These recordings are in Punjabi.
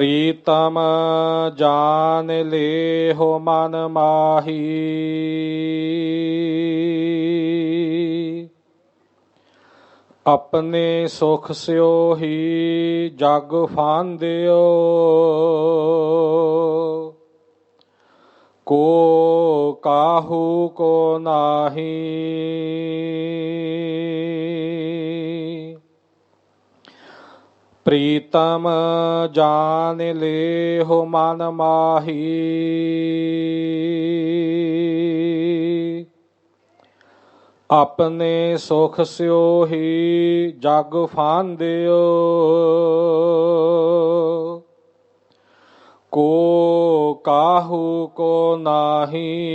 ਪ੍ਰੀਤਮ ਜਾਨ ਲੇਹੁ ਮਨ ਮਾਹੀ। ਆਪਣੇ ਸੁਖ ਸਿਓ ਹੀ ਜਗ ਫਾਂਦਿਓ। ਕੋ ਕਾਹੂ ਕੋ ਨਾਹੀ। ਪ੍ਰੀਤਮ ਜਾਨ ਲੇਹੁ ਮਨ ਮਾਹੀ। ਆਪਣੇ ਸੁਖ ਸਿਓ ਹੀ ਜਗ ਫਾਂਦਿਓ। ਕੋ ਕਾਹੂ ਕੋ ਨਾਹੀ।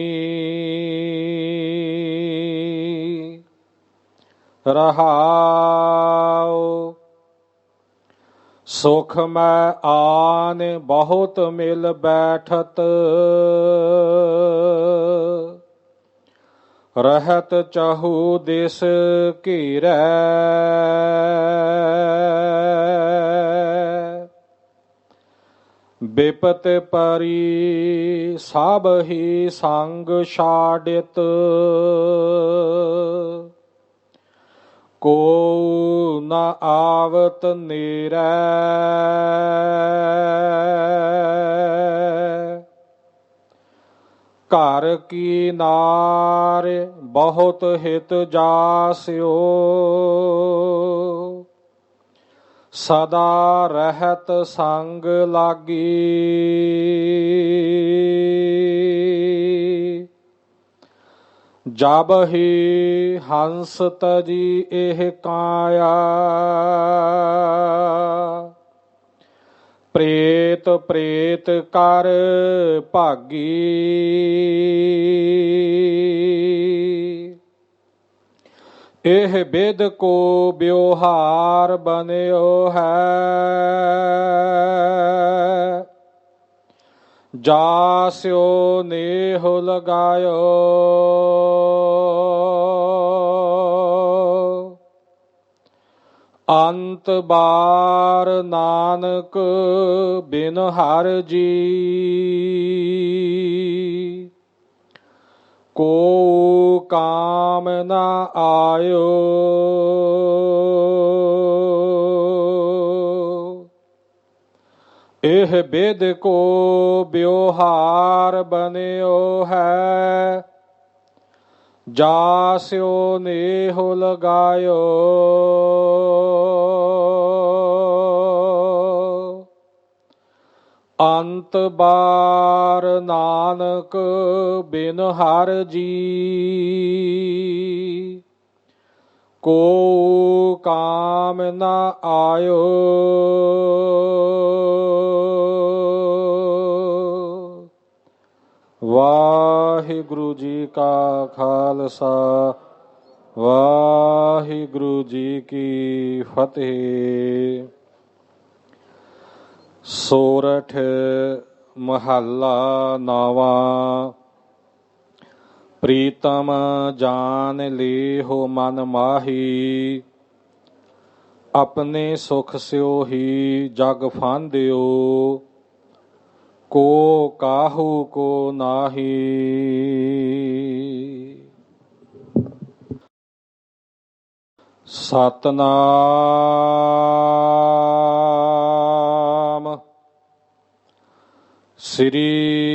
ਰਹਾਉ ਸੁਖ ਮੈਂ ਆਨ ਬਹੁਤ ਮਿਲ ਬੈਠਤ। ਰਹਿਤ ਚਾਹੂ ਦਿਸ ਘੀਰੈ। ਬਿਪਤ ਪਰੀ ਸਭ ਹੀ ਸੰਗ ਛਾੜਿਤ ਕੋ ਨਾ ਆਵਤ ਨੇਰੈ। ਘਰ ਕੀ ਨਾਰ ਬਹੁਤ ਹਿਤ ਜਾਸਿਓ। ਸਦਾ ਰਹਿਤ ਸੰਗ ਲਾਗੀ। ਜਬ ਹੀ ਹੰਸ ਤਜੀ ਇਹ ਕਾਇਆ। ਪ੍ਰੇਤ ਪ੍ਰੇਤ ਕਰ ਭਾਗੀ। ਇਹ ਬੇਦ ਕੋ ਬਿਵਹਾਰ ਬਨਿਓ ਹੈ। ਜਾਸਿਓ ਨੇਹ ਲਗਾਇਓ। ਅੰਤ ਬਾਰ ਨਾਨਕ ਬਿਨ ਹਰ ਜੀ। ਕੋ ਕਾਮ ਨ ਆਇਓ। ਇਹ ਬੇਦ ਕੋ ਬਿਵਹਾਰ ਬਨਿਓ ਹੈ। ਜਾਸਿਓ ਨੇਹ ਲਗਾਇਓ। ਅੰਤ ਬਾਰ ਨਾਨਕ ਬਿਨ ਹਰ ਜੀ। ਕੋ ਕਾਮ ਨ ਆਇਓ ਵਾਹਿਗੁਰੂ ਜੀ ਕਾ ਖਾਲਸਾ ਵਾਹਿਗੁਰੂ ਜੀ ਕੀ ਫਤਿਹ ਸੋਰਠ ਮਹੱਲਾ ਨਾਵਾ ਪ੍ਰੀਤਮ ਜਾਨ ਲੇਹੁ ਮਨ ਮਾਹੀ, ਆਪਣੇ ਸੁਖ ਸਿਓ ਹੀ ਜਗ ਫਾਂਦਿਓ, ਕੋ ਕਾਹੂ ਕੋ ਨਾਹੀ। ਸਤਨਾਮ ਸ੍ਰੀ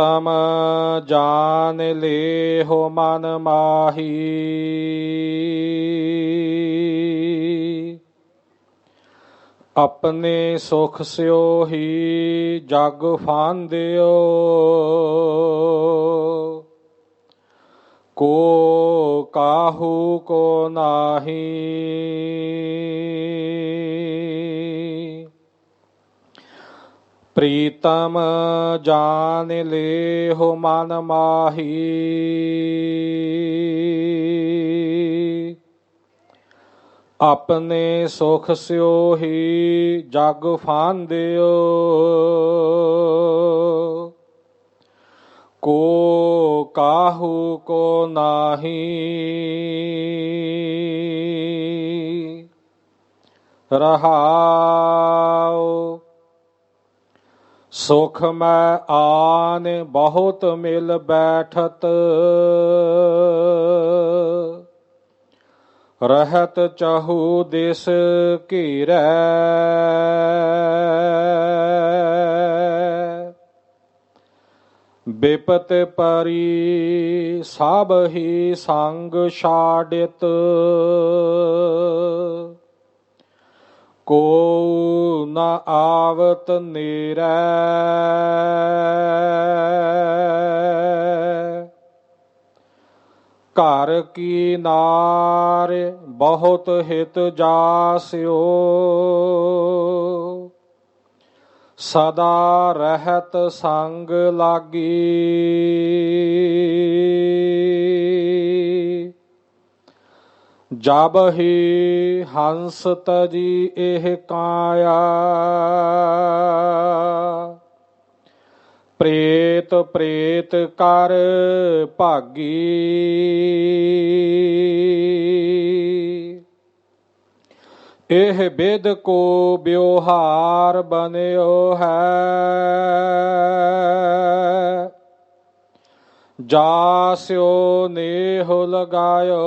ਪ੍ਰੀਤ ਪ੍ਰੀਤਮ ਜਾਨ ਲੇਹੁ ਮਨ ਮਾਹੀ। ਆਪਣੇ ਸੁਖ ਸਿਓ ਹੀ ਜਗ ਫਾਂਦਿਓ। ਕੋ ਕਾਹੂ ਕੋ ਨਾਹੀ। ਪ੍ਰੀਤਮ ਜਾਨ ਲੇਹੁ ਮਨ ਮਾਹੀ। ਆਪਣੇ ਸੁਖ ਸਿਓ ਹੀ ਜਗ ਫਾਂਦਿਓ। ਕੋ ਕਾਹੂ ਕੋ ਨਾਹੀ। ਰਹਾਉ ਸੁਖ ਮੈਂ ਆਨ ਬਹੁਤ ਮਿਲ ਬੈਠਤ। ਰਹਿਤ ਚਾਹੂ ਦਿਸ ਘੀਰੈ। ਬਿਪਤ ਪਰੀ ਸਭ ਹੀ ਸੰਗ ਛਾੜਿਤ ਕੋ ਨਾ ਆਵਤ ਨੇਰੈ। ਘਰ ਕੀ ਨਾਰ ਬਹੁਤ ਹਿਤ ਜਾਸਿਓ। ਸਦਾ ਰਹਿਤ ਸੰਗ ਲਾਗੀ। ਜਬ ਹੀ ਹੰਸ ਤਜੀ ਇਹ ਕਾਇਆ। ਪ੍ਰੇਤ ਪ੍ਰੇਤ ਕਰ ਭਾਗੀ। ਇਹ ਬੇਦ ਕੋ ਬਿਵਹਾਰ ਬਨਿਓ ਹੈ। ਜਾਸਿਓ ਨੇਹ ਲਗਾਇਓ।